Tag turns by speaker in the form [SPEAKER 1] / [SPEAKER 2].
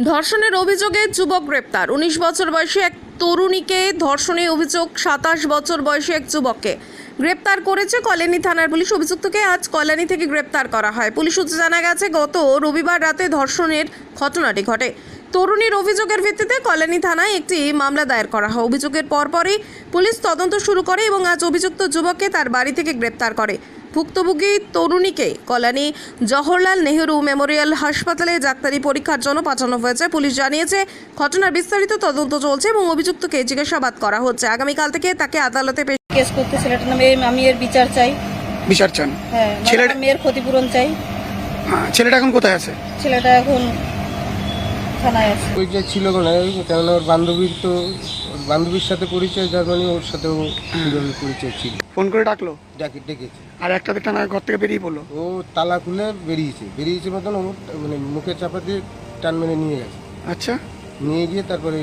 [SPEAKER 1] ধর্ষণের অভিযোগে যুবক গ্রেপ্তার। উনিশ বছর বয়সী এক তরুণীকে ধর্ষণের অভিযোগ সাতাশ বছর বয়সী এক যুবককে গ্রেপ্তার করেছে কল্যাণী থানার পুলিশ অভিযুক্তকে আজ কল্যাণী থেকে গ্রেপ্তার করা হয়। পুলিশ সূত্রে জানা গেছে, গত রবিবার রাতে ধর্ষণের ঘটনাটি ঘটে। তরুণীর অভিযোগের ভিত্তিতে কল্যাণী থানায় একটি মামলা দায়ের করা হয়। অভিযোগের পরপরই পুলিশ তদন্ত শুরু করে এবং আজ অভিযুক্ত যুবককে তার বাড়ি থেকে গ্রেপ্তার করে। ভুক্তভোগী তরুণীকে কল্যাণী জওহরলাল নেহেরু মেমোরিয়াল হাসপাতালে ডাক্তারি পরীক্ষার জন্য পাঠানো হয়েছে। পুলিশ জানিয়েছে ঘটনার বিস্তারিত তদন্ত চলছে এবং অভিযুক্তকে জিজ্ঞাসাবাদ করা হচ্ছে। আগামীকাল থেকে তাকে আদালতে পেশ
[SPEAKER 2] কেস করতে ছেলেটার নামে আমি এর বিচার চাই।
[SPEAKER 3] বিচার চান?
[SPEAKER 2] হ্যাঁ মানে
[SPEAKER 3] ছেলেটা-
[SPEAKER 2] মেয়ের ক্ষতিপূরণ চাই।
[SPEAKER 3] হ্যাঁ, ছেলেটা এখন কোথায় আছে?
[SPEAKER 2] ছেলেটা এখন থানায় আছে।
[SPEAKER 4] পরিচয় ছিল না কেননা ওর বান্ধবীর তো ওর বান্ধবীর সাথে পরিচয় যার মানে ওর সাথেও কীভাবে পরিচয় ছিল।
[SPEAKER 3] ফোন করে ডাকলো?
[SPEAKER 4] ডাকে ডেকেছে।
[SPEAKER 3] আর একটা টানা না ঘর থেকে বেরিয়ে পড়ল?
[SPEAKER 4] ও তালা খুলে বেরিয়েছে। বেরিয়েছে মতন ও মানে মুখে চাপা দিয়ে টান মেরে নিয়ে গেছে।
[SPEAKER 3] আচ্ছা।
[SPEAKER 4] নিয়ে গিয়ে তারপরে